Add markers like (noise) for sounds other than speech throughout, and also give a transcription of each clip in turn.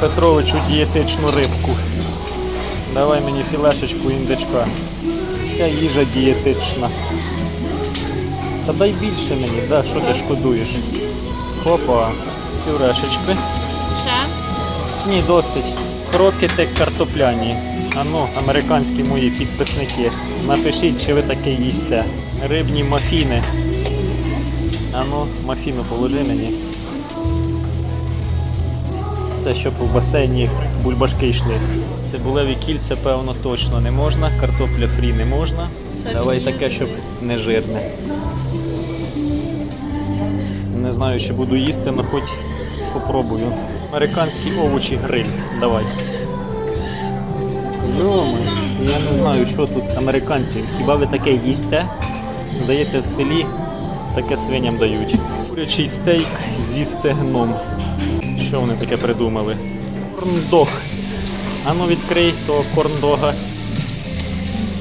Петровичу дієтичну рибку. Давай мені філешечку індичка. Вся їжа дієтична. Та дай більше мені, да, що ти шкодуєш? Хопа, пюрешечки. Ще? Ні, досить. Крокети картопляні. Ану, американські мої підписники. Напишіть, чи ви таке їсте. Рибні мафіни. Ану, мафіну положи мені. Це щоб у басейні бульбашки йшли. Цибулеві кільця, певно, точно не можна. Картопля фрі не можна. Це Давай таке, щоб не жирне. Не знаю, чи буду їсти, але хоч попробую. Американські овочі гриль. Давай. Йоми, я не знаю, що тут американці. Хіба ви таке їсте? Здається, в селі таке свиням дають. Курячий стейк зі стегном. Що вони таке придумали? Корндог. Ану відкрий того корндога.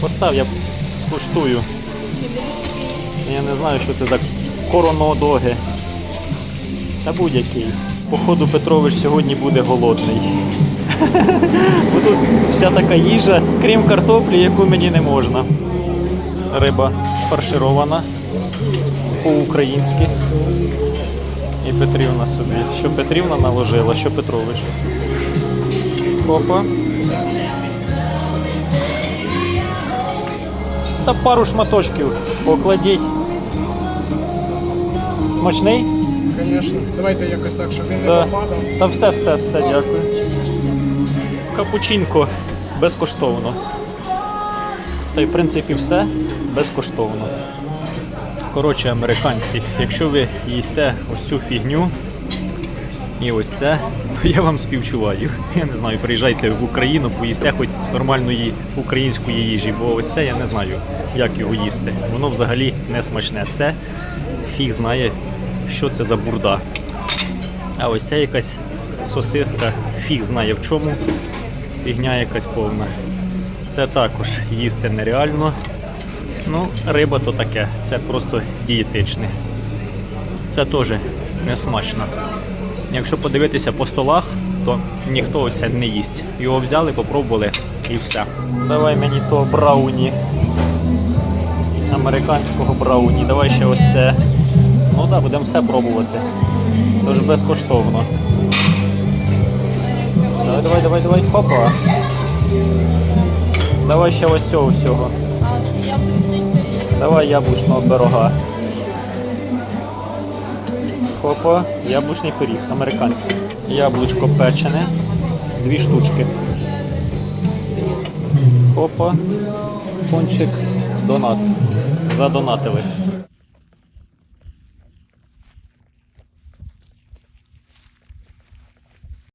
Постав, я скуштую. Я не знаю, що це за коронодоги. Та будь-який. Походу Петрович сьогодні буде голодний. (laughs) Бо тут вся така їжа, крім картоплі, яку мені не можна. Риба фарширована по-українськи. І Петрівна собі. Що Петрівна наложила, що Петрович. Опа. Та пару шматочків покладіть. Смачний? Звісно. Давайте якось так, щоб він не Да. попадав. Та все, все, все, дякую. Капучинко безкоштовно. Та й в принципі все безкоштовно. Коротше, американці, якщо ви їсте ось цю фігню і ось це, то я вам співчуваю. Я не знаю, приїжджайте в Україну, поїсте хоч нормальної української їжі, бо ось це я не знаю, як його їсти. Воно взагалі не смачне. Це фіг знає, що це за бурда. А ось це якась сосиска, фіг знає в чому. Фігня якась повна. Це також їсти нереально. Ну, риба то таке, це просто дієтичне. Це теж не смачно. Якщо подивитися по столах, то ніхто це не їсть. Його взяли, попробували і все. Давай мені то брауні. Американського брауні. Давай ще ось це. Ну так, будемо все пробувати. Тож безкоштовно. Давай, давай, давай, давай, хопа. Давай ще ось цього всього. Давай яблучного пирога. Хопа, яблучний пиріг, американський. Яблучко печене. Дві штучки. Хопа. Пончик. Донат. Задонатили.